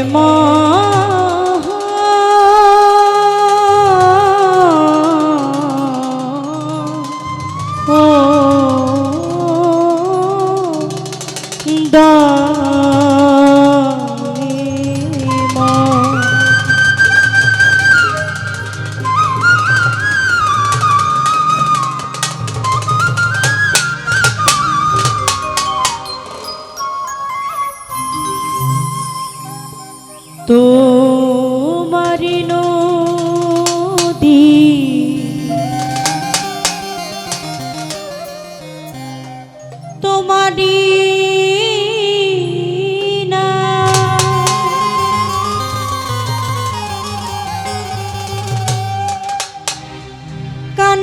irmão.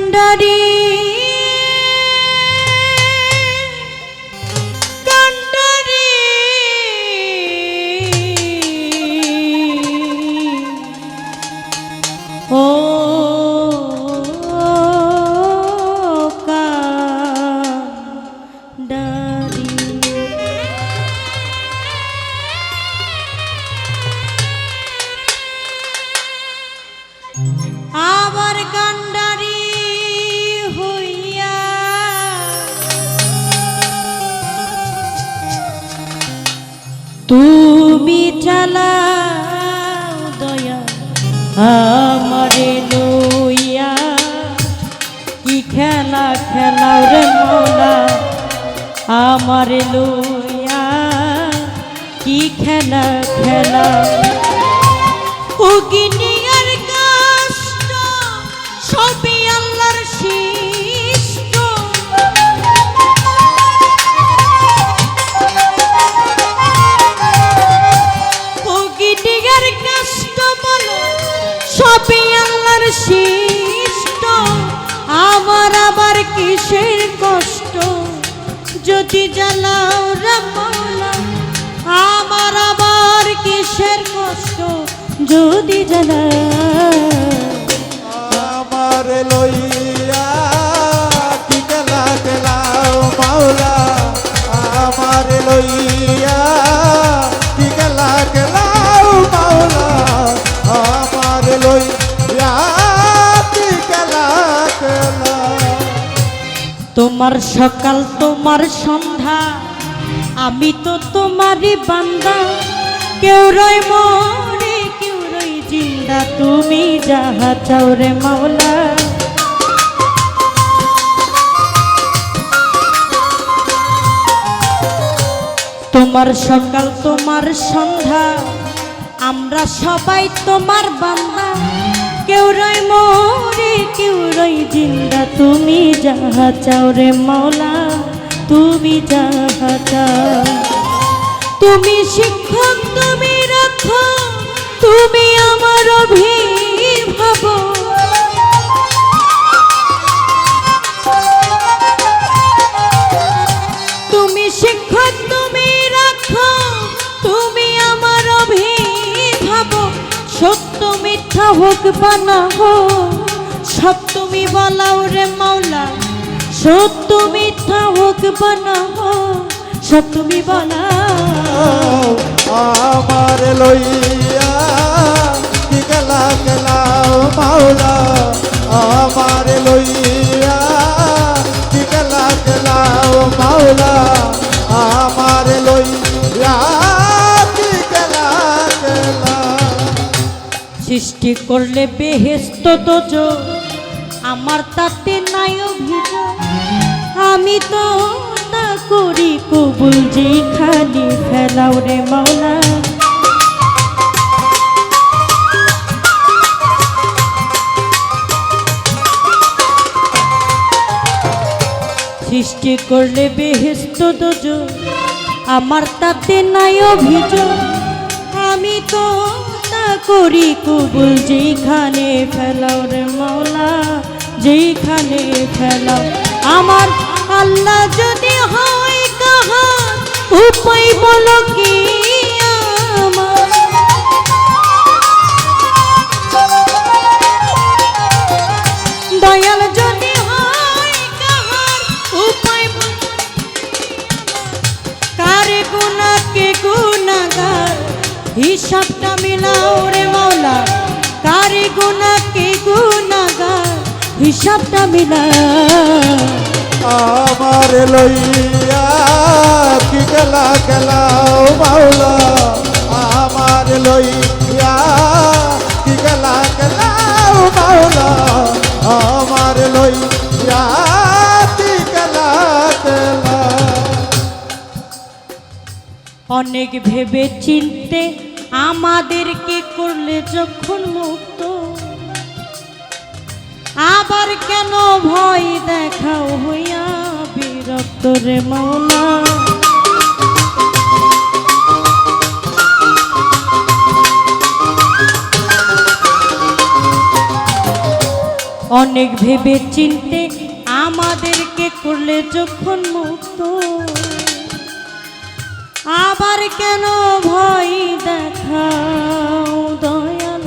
কান্ডারি আমারে লইয়া কি খেলা খেলাও রে মোলা আমারে লইয়া কি খেলা খেলা যদি জ্বালাও রামলা আমার আবার কিসের কষ্ট যদি জ্বালাও? আমার লইয়া, কি খেলা খেলাও মাওলা আমার লইয়া কি খেলা খেলাও মাওলা আমার লইয়া তোমার সকাল, তোমার সন্ধ্যা। আমি তো তোমারই বান্দা। কেউ রয় মরে কেউ রই জিন্দা। তুমি যাহা চাও রে মাওলা। তোমার সকাল, তোমার সন্ধ্যা। আমরা সবাই তোমার বান্দা। কেউ রয় মরে, কেউ রয় জিন্দা। তুমি যাহা চাও রে মৌলা তুমি যাহা চাও। তুমি শিক্ষক, তুমি রাখো তুমি আমার অভিভাবক মিথ্যা হোক বানাবো সব তুমি বলাও রে মাওলা। সত্য মিথ্যা হোক বানাবো সব তুমি বলাও। আমার লইয়া কি খেলা খেলাও মাওলা। আমার লইয়া কি খেলা খেলাও মাওলা। সৃষ্টি করলে বেহেস্ত তোজ। আমার তাতে নাই অভিযোগ। আমি তো তা করি কবুল খালি ফেলাও রে মাওলা। সৃষ্টি করলে বেহেস্ত দোজ আমার তাতে নাই অভিযোগ। আমি তা করি কবুল যেখানে ফেলাও রে মাওলা যেখানে ফেলাও। আমার আল্লাহ যদি হয় কাহা উপায় বলো কি? গুনা কি গুনাগার হিসাবটা মিলা আমার লইয়া কি খেলা খেলাও মাওলা? আমার লইয়া কি খেলা খেলাও মাওলা? আমার লইয়া অনেক ভেবে চিনতে আমাদেরকে করলে যখন আবার কেন ভয় দেখাও হইয়া বিরক্ত রে মৌলা অনেক ভেবে চিনতে আমাদেরকে করলে যখন মুক্ত। আবার কেন ভয় দেখাও দয়াল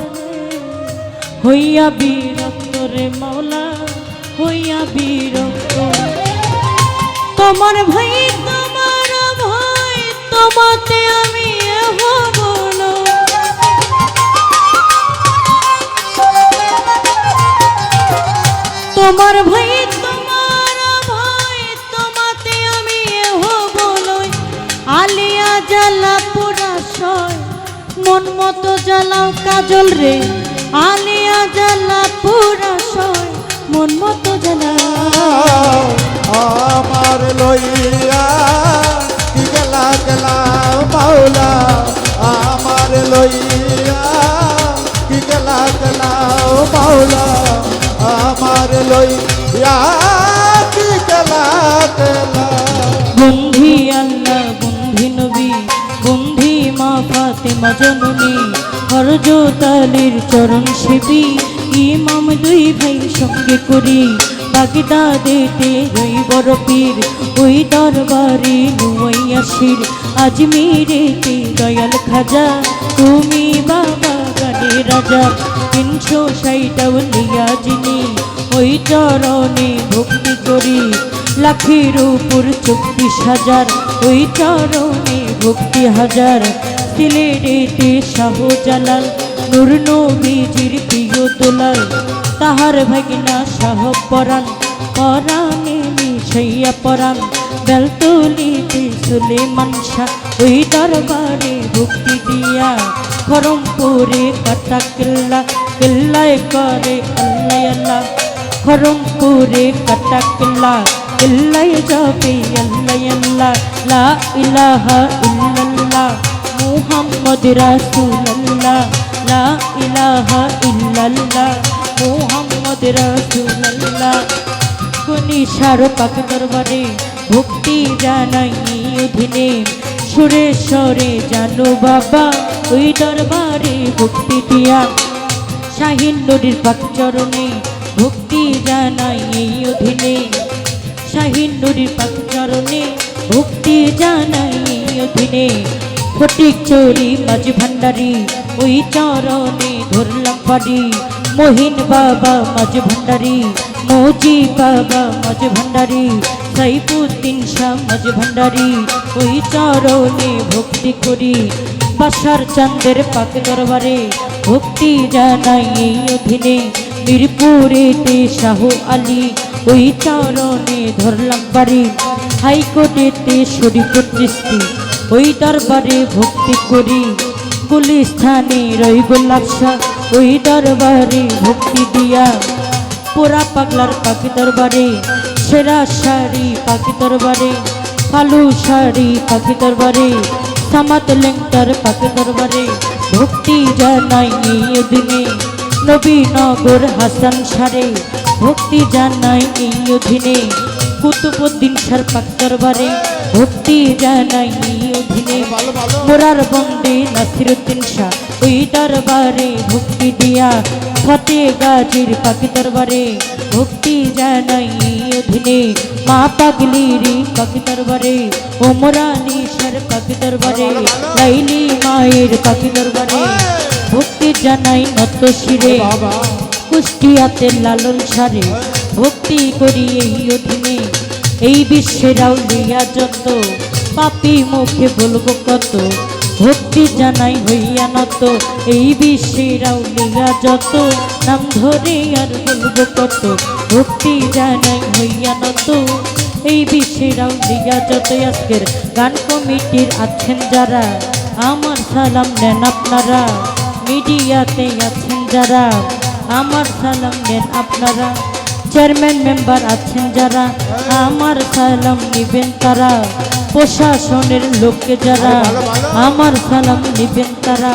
হইয়া বিরক্ত রে মৌলা হইয়া বিরক্ত। তোমার ভাই তোমার ভয়, তোমাতে আমি হব তোমার ভাই তোমার ভয়, তোমাতে আমি হব আলিয়া জ্বালা পুরা সয় মন মতো জ্বালাও কাজল রে। আলিয়া জ্বালা পুরা সয়, মন মতো জ্বালা আমার লইয়া কি গেলা গেলা মাওলা, আমার লইয়া কি গেলা গেলা মাওলা, আমার লইয়া হরজতালির চরণ সেবী, ইমাম দুই ভাই সঙ্গে করি। বাগদাদেতে রই বড় পীর ওই দরবারে নুয়াইয়াসির আজমিরেতে দয়াল খাজা, তুমি বাবা গানে রাজা। তিনশো ষাটলিয়া যিনি ওই চরণে ভক্তি করি। লাখের উপর চব্বিশ হাজার, ওই চরণে ভক্তি হাজার। সিলেটেতে শাহ জালাল, নূর নবীজির প্রিয় দোলাল, তাহার ভাগিনা শাহ পরাণ, পরাণে মিশাইয়া পরাণ বেলতলিতে সুলেমান শাহ, ওই দরবারে ভক্তি দিয়া খরমপুরে কাটা কিল্লা, কিল্লায় করে আল্লাহ খরমপুরে কাটা কিল্লা, কিল্লায় যাবে আল্লাহ। লা ইলাহা ইল্লাল্লাহ। মুহাম্মদ রাসূলুল্লাহ, লা ইলাহা ইল্লাল্লাহ, মুহাম্মদ রাসূলুল্লাহ। কোনি সারো পাক দরবারে ভক্তি জানাই অধীনে সুরেশ্বরে জানো বাবা, ওই দরবারে ভক্তি দিয়া। শাহিন নদীর পাক চরণে ভক্তি জানাই এই অধীনে, শাহিন নদীর পাক চরণে ভক্তি জানাই অধীনে। ফটিক চোরি মাঝ ভান্ডারি, ওই চরণে ধরলাম পারি মোহিন বাবা মাঝ ভান্ডারি, মৌজি বাবা মাঝ ভান্ডারি, সাইফুদ্দিন শাহ মাঝ ভান্ডারি, ওই চরণে ভক্তি করি। বাসার চান্দের পাক দরবারে ভক্তি জানাই এই অধীনে। মিরপুরেতে শাহ আলী, ওই চরণে ধরলাম বাড়ি হাইকোর্টেতে শরীফুর চিস্তি ওই দরবারে ভক্তি করি, গুলিস্থানে রই গোলাপশা ওই দরবারে ভক্তি দিয়া, পোড়া পাগলার পাখি দরবারে, সেরা শাড়ি পাখি দরবারে, কালু শাড়ি পাখি দরবারে, সামাত লেংটার পাখি দরবারে, ভক্তি জানাই এই দিনে। নবীনগর হাসান সারে, ভক্তি জানাই এই অধীনে কুতুবুদ্দিন সার পাক দরবারে ভক্তি জানাই অধীনে। মোরার বন্দে নাসিরুদ্দিন শাহ, ওই দরবারে ভক্তি দিয়া ফতে গাজির পাখি দরবারে ভক্তি জানাই অধীনে। মা পাগলিরি পাখি দরবারে ওমরানি সার পাখি দরবারে, লাইলি মায়ের পাখি দরবারে ভক্তি জানাই নত শিরে। কুষ্টিয়াতে লালন সারে, ভক্তি করি এই অধীনে। এই বিশ্বের আউলিয়া যত, পাপি মুখে বলব কত, ভক্তি জানাই হইয়া নত। এই বিশ্বের আউলিয়া যত, নাম ধরে আর বলব কত, ভক্তি জানাই হইয়া নত। এই বিশ্বের আউলিয়া যত, আজকের গান কমিটির আছেন যারা, আমার সালাম নেন আপনারা, মিডিয়াতে আছেন যারা, আমার সালাম নেন আপনারা। চেয়ারম্যান মেম্বার আছেন যারা, আমার সালাম নিবেন তারা, প্রশাসনের লোককে যারা, আমার সালাম নিবেন তারা।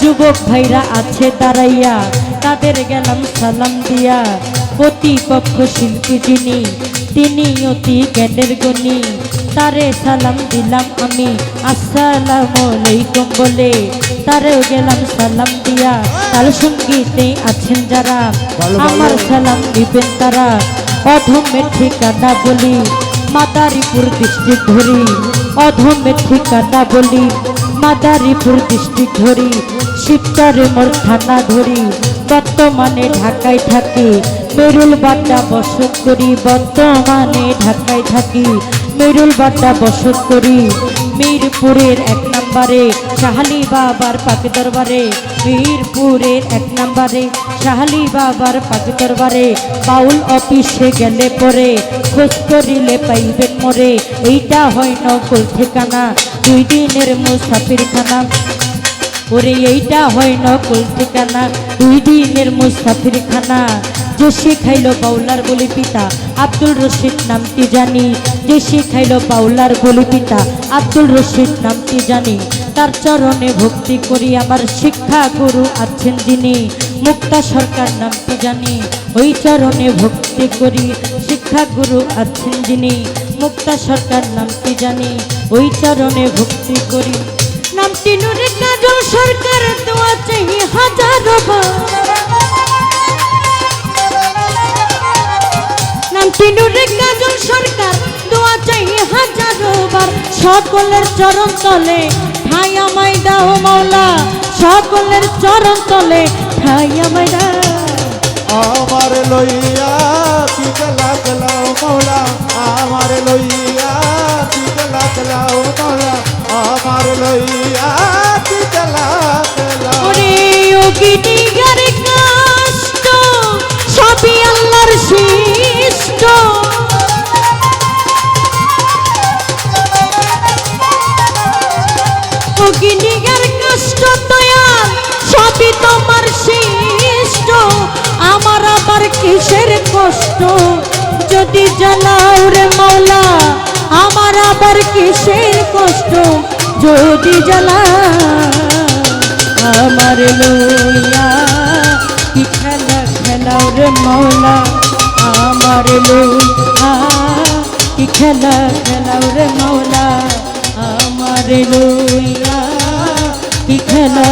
যুবক ভাইরা আছে তারাইয়া তাদের গেলাম সালাম দিয়া। প্রতিপক্ষ শিল্পী যিনি, তিনি অতি জ্ঞানের গণী। তারে সালাম দিলাম আমি, আসসালামু আলাইকুম বলে। তারেও গেলাম সালাম দিয়া। তাল সঙ্গীতে আছেন যারা। আমার সালাম দিবেন তারা। অধমের ঠিকানা বলি মাদারীপুর ডিস্ট্রিক্ট ধরি। অধমের ঠিকানা বলি মাদারীপুর ডিস্ট্রিক্ট ধরি। শিবচরে মোর থানা ধরি। বর্তমানে ঢাকায় থাকি। মেরুল বাড্ডা বসত করি। বর্তমানে ঢাকায় থাকি। মেরুল বাড্ডা বসত করি। মিরপুরের এক নম্বরে, শাহালি বাবার পাক দরবারে। মিরপুরের এক নম্বরে, শাহালি বাবার পাক দরবারে। বাউল অফিসে গেলে পরে, খোঁজ করিলে পাইবেন মরে এইটা হয় নকল ঠিকানা, দুই দিনের মুসাফির খানা ওরে, এইটা হয় নকল ঠিকানা, দুই দিনের মুসাফির খানা যে শিখাইল বাউলার বলি পিতা আব্দুল রশিদ নামটি জানি। যে শিখাইল বাউলার বলি পিতা আব্দুল রশিদ নামটি জানি। তার চরণে ভক্তি করি, আমার শিক্ষা গুরু আছেন যিনি। মুক্তা সরকার নামটি জানি। ওই চরণে ভক্তি করি, শিক্ষা গুরু আছেন যিনি। মুক্তা সরকার নামটি জানি। ওই চরণে ভক্তি করি। নামটি নুরে কাজল সরকার, দোয়া চাই হাজারো বার। সকলের চরণ তলে, ঠাই আমায় দাও মাওলা। সকলের চরণ তলে, ঠাই আমায় দাও। আমার লইয়া কি গলা গলাও মৌলা আমার লইয়া কি গলা গলাও মৌলা আমার লইয়া কিসের কষ্ট? যদি জ্বালাও রে মাওলা, আমার আবার কিসের কষ্ট? যদি জ্বালা আমার লইয়া কি খেলা খেলাও রে মৌলা আমার লইয়া কি খেলা খেলাও রে মৌলা আমার লইয়া কি খেলা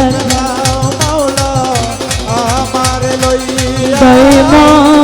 সৈমা